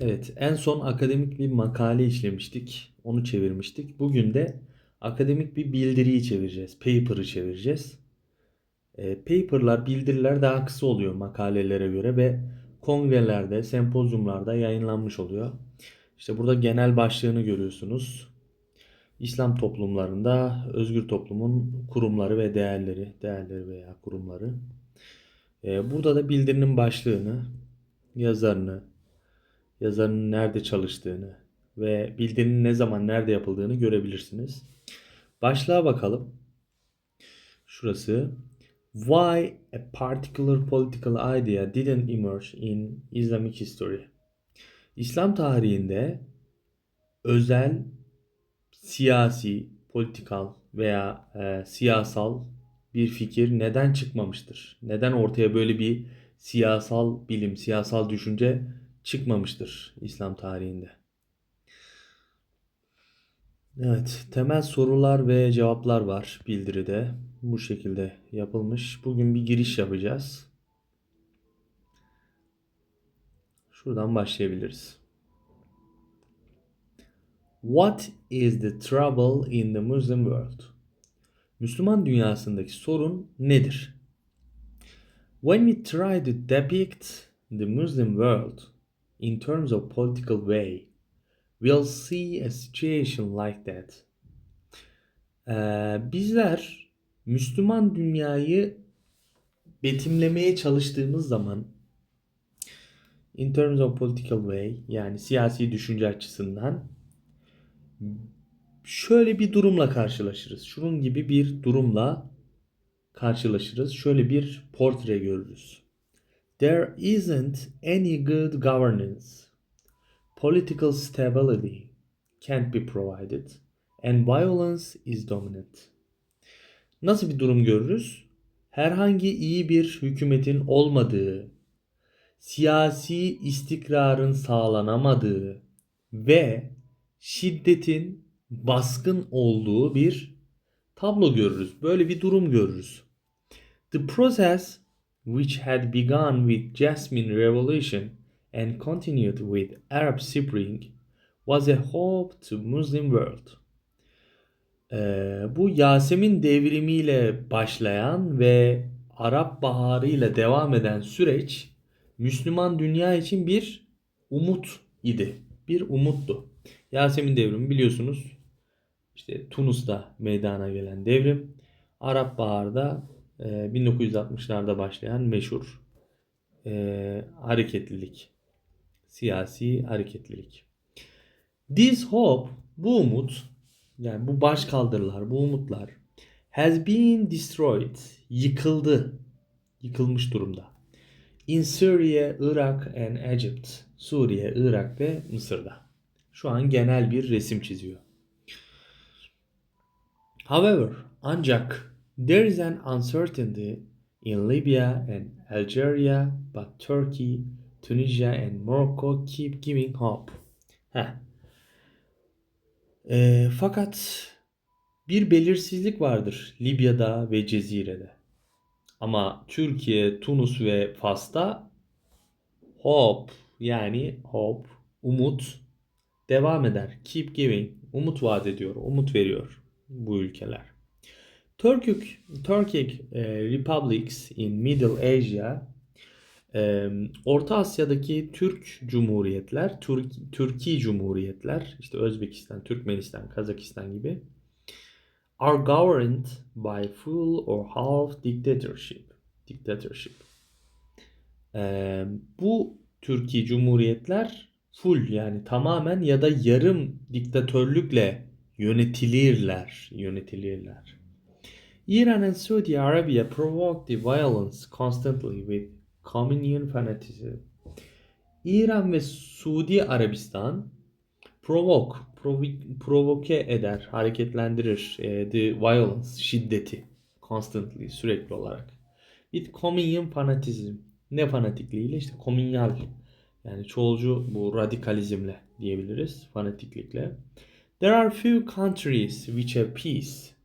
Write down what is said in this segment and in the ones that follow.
Evet, en son akademik bir makale işlemiştik. Onu çevirmiştik. Bugün de akademik bir bildiriyi çevireceğiz. Paper'ı çevireceğiz. E, paper'lar, bildiriler daha kısa oluyor makalelere göre ve kongrelerde, sempozyumlarda yayınlanmış oluyor. İşte burada genel başlığını görüyorsunuz. İslam toplumlarında özgür toplumun kurumları ve değerleri, değerleri veya kurumları. E, burada da bildirinin başlığını, yazarını, yazarın nerede çalıştığını ve bildirinin ne zaman nerede yapıldığını görebilirsiniz. Başlığa bakalım. Şurası. Why a particular political idea didn't emerge in Islamic history. İslam tarihinde özel siyasi, politikal veya e, siyasal bir fikir neden çıkmamıştır? Neden ortaya böyle bir siyasal bilim, siyasal düşünce çıkmamıştır İslam tarihinde? Evet, temel sorular ve cevaplar var bildiride. Bu şekilde yapılmış. Bugün bir giriş yapacağız. Şuradan başlayabiliriz. What is the trouble in the Muslim world? Müslüman dünyasındaki sorun nedir? When we try to depict the Muslim world in terms of political way, we'll see a situation like that. Ee, bizler Müslüman dünyayı betimlemeye çalıştığımız zaman in terms of political way yani siyasi düşünce açısından şöyle bir durumla karşılaşırız. Şunun gibi bir durumla karşılaşırız. Şöyle bir portre görürüz. There isn't any good governance. Political stability can't be provided and violence is dominant. Nasıl bir durum görürüz? Herhangi iyi bir hükümetin olmadığı, siyasi istikrarın sağlanamadığı ve şiddetin baskın olduğu bir tablo görürüz. Böyle bir durum görürüz. The process which had begun with Jasmine Revolution and continued with Arab Spring was a hope to Muslim world. Ee, bu Yasemin devrimiyle başlayan ve Arap Baharı ile devam eden süreç Müslüman dünya için bir umut idi. Bir umuttu. Yasemin devrimi biliyorsunuz işte Tunus'ta meydana gelen devrim. Arap Bahar'da e, 1960'larda başlayan meşhur e, hareketlilik. Siyasi hareketlilik. This hope, bu umut, yani bu başkaldırılar, bu umutlar has been destroyed, yıkıldı, yıkılmış durumda. In Syria, Irak and Egypt, Suriye, Irak ve Mısır'da. Şu an genel bir resim çiziyor. However, ancak there is an uncertainty in Libya and Algeria, but Turkey, Tunisia and Morocco keep giving hope. Heh. E, fakat bir belirsizlik vardır Libya'da ve Cezire'de. Ama Türkiye, Tunus ve Fas'ta hope yani hope, umut devam eder. Keep giving. Umut vaat ediyor, umut veriyor bu ülkeler. Turkic, Turkic e, republics in Middle Asia e, Orta Asya'daki Türk cumhuriyetler, Türk, Türkiye cumhuriyetler, işte Özbekistan, Türkmenistan, Kazakistan gibi are governed by full or half dictatorship. Dictatorship. E, bu Türkiye cumhuriyetler full yani tamamen ya da yarım diktatörlükle yönetilirler, yönetilirler. Iran and Saudi Arabia provoked the violence constantly with communion fanaticism. İran ve Suudi Arabistan provoke, provi- provoke eder, hareketlendirir e, the violence, şiddeti constantly, sürekli olarak. With communion fanatizm. Ne fanatikliğiyle? İşte komünyal yani çoğulcu bu radikalizmle diyebiliriz, fanatiklikle. There are few countries which have peace.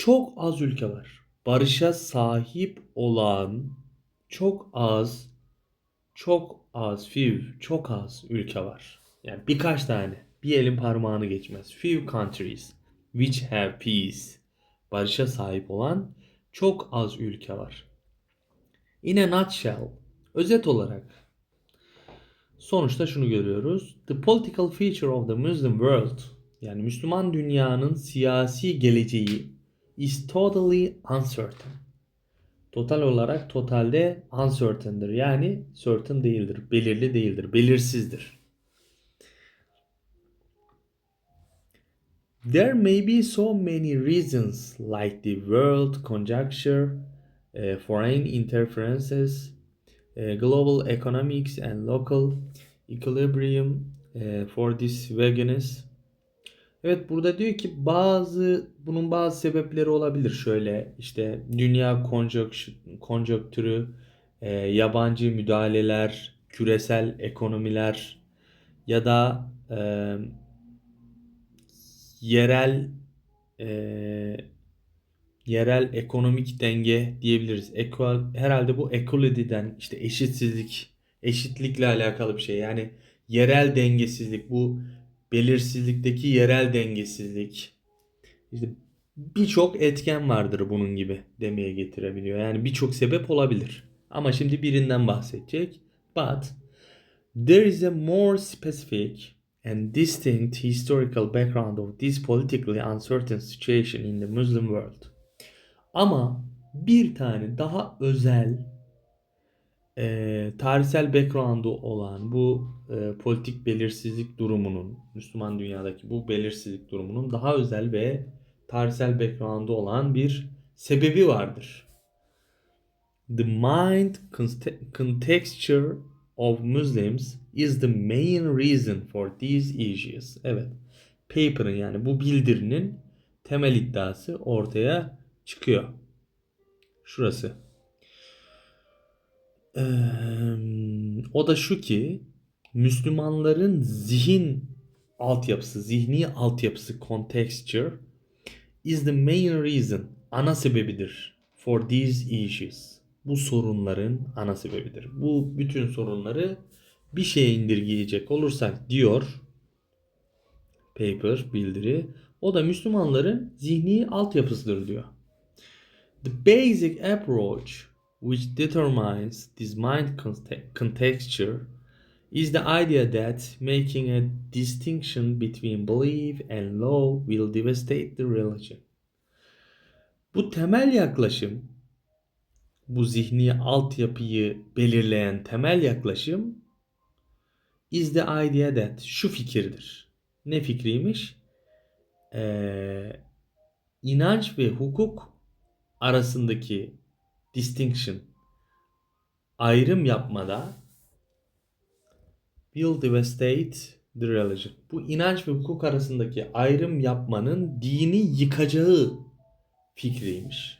Çok az ülke var. Barışa sahip olan çok az çok az, few, çok az ülke var. Yani birkaç tane. Bir elin parmağını geçmez. Few countries which have peace. Barışa sahip olan çok az ülke var. In a nutshell, özet olarak sonuçta şunu görüyoruz. The political future of the Muslim world yani Müslüman dünyanın siyasi geleceği is totally uncertain. Total olarak totalde uncertain'dir. Yani certain değildir, belirli değildir, belirsizdir. There may be so many reasons like the world conjuncture, uh, foreign interferences, uh, global economics and local equilibrium uh, for this vagueness. Evet burada diyor ki bazı bunun bazı sebepleri olabilir. Şöyle işte dünya konjonk- konjonktürü, e, yabancı müdahaleler, küresel ekonomiler ya da e, yerel e, yerel ekonomik denge diyebiliriz. Equal, herhalde bu equality'den işte eşitsizlik, eşitlikle alakalı bir şey. Yani yerel dengesizlik bu belirsizlikteki yerel dengesizlik. İşte birçok etken vardır bunun gibi demeye getirebiliyor. Yani birçok sebep olabilir. Ama şimdi birinden bahsedecek. But there is a more specific and distinct historical background of this politically uncertain situation in the Muslim world. Ama bir tane daha özel e, tarihsel background'u olan bu e, politik belirsizlik durumunun, Müslüman dünyadaki bu belirsizlik durumunun daha özel ve tarihsel background'u olan bir sebebi vardır. The mind conte- contexture of Muslims is the main reason for these issues. Evet. Paper'ın yani bu bildirinin temel iddiası ortaya çıkıyor. Şurası. Eee, o da şu ki Müslümanların zihin altyapısı, zihni altyapısı contexture is the main reason, ana sebebidir for these issues. Bu sorunların ana sebebidir. Bu bütün sorunları bir şeye indirgeyecek olursak diyor paper, bildiri. O da Müslümanların zihni altyapısıdır diyor. The basic approach which determines this mind conte- contexture is the idea that making a distinction between belief and law will devastate the religion. Bu temel yaklaşım, bu zihni altyapıyı belirleyen temel yaklaşım is the idea that şu fikirdir. Ne fikriymiş? Ee, inanç ve hukuk arasındaki distinction ayrım yapmada will devastate the religion. Bu inanç ve hukuk arasındaki ayrım yapmanın dini yıkacağı fikriymiş.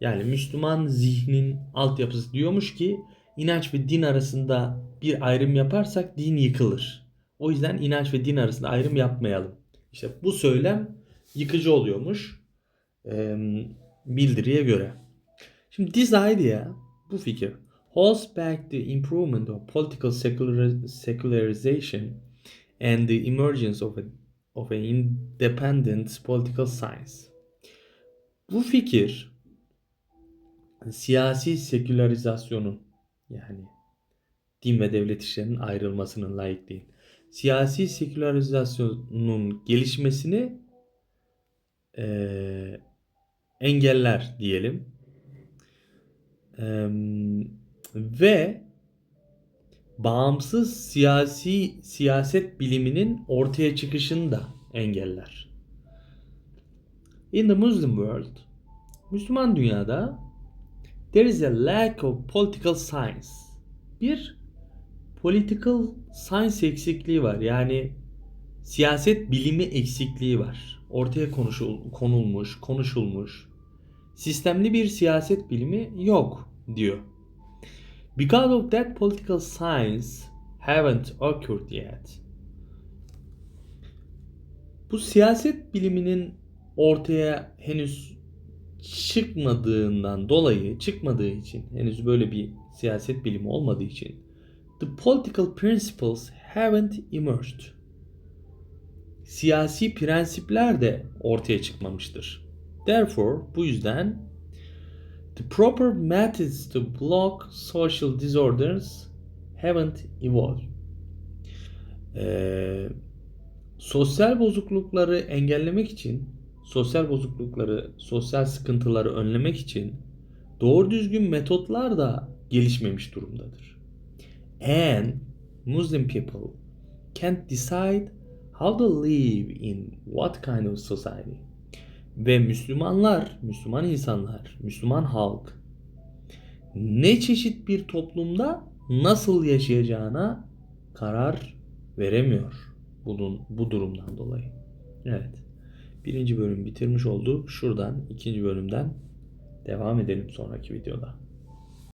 Yani Müslüman zihnin altyapısı diyormuş ki inanç ve din arasında bir ayrım yaparsak din yıkılır. O yüzden inanç ve din arasında ayrım yapmayalım. İşte bu söylem yıkıcı oluyormuş bildiriye göre. Şimdi this idea, bu fikir holds back the improvement of political secular, secularization and the emergence of a, of an independent political science. Bu fikir siyasi sekülarizasyonun yani din ve devlet işlerinin ayrılmasının layık değil. Siyasi sekülarizasyonun gelişmesini eee, engeller diyelim. Eee, ve bağımsız siyasi siyaset biliminin ortaya çıkışını da engeller. In the Muslim world, Müslüman dünyada there is a lack of political science. Bir political science eksikliği var. Yani siyaset bilimi eksikliği var. Ortaya konuşul, konulmuş, konuşulmuş. Sistemli bir siyaset bilimi yok diyor. Because of that political science haven't occurred yet. Bu siyaset biliminin ortaya henüz çıkmadığından dolayı, çıkmadığı için, henüz böyle bir siyaset bilimi olmadığı için the political principles haven't emerged. Siyasi prensipler de ortaya çıkmamıştır. Therefore, bu yüzden the proper methods to block social disorders haven't evolved. Ee, sosyal bozuklukları engellemek için, sosyal bozuklukları, sosyal sıkıntıları önlemek için doğru düzgün metotlar da gelişmemiş durumdadır. And Muslim people can't decide how to live in what kind of society. Ve Müslümanlar, Müslüman insanlar, Müslüman halk ne çeşit bir toplumda nasıl yaşayacağına karar veremiyor bunun bu durumdan dolayı. Evet. Birinci bölüm bitirmiş olduk. Şuradan ikinci bölümden devam edelim sonraki videoda.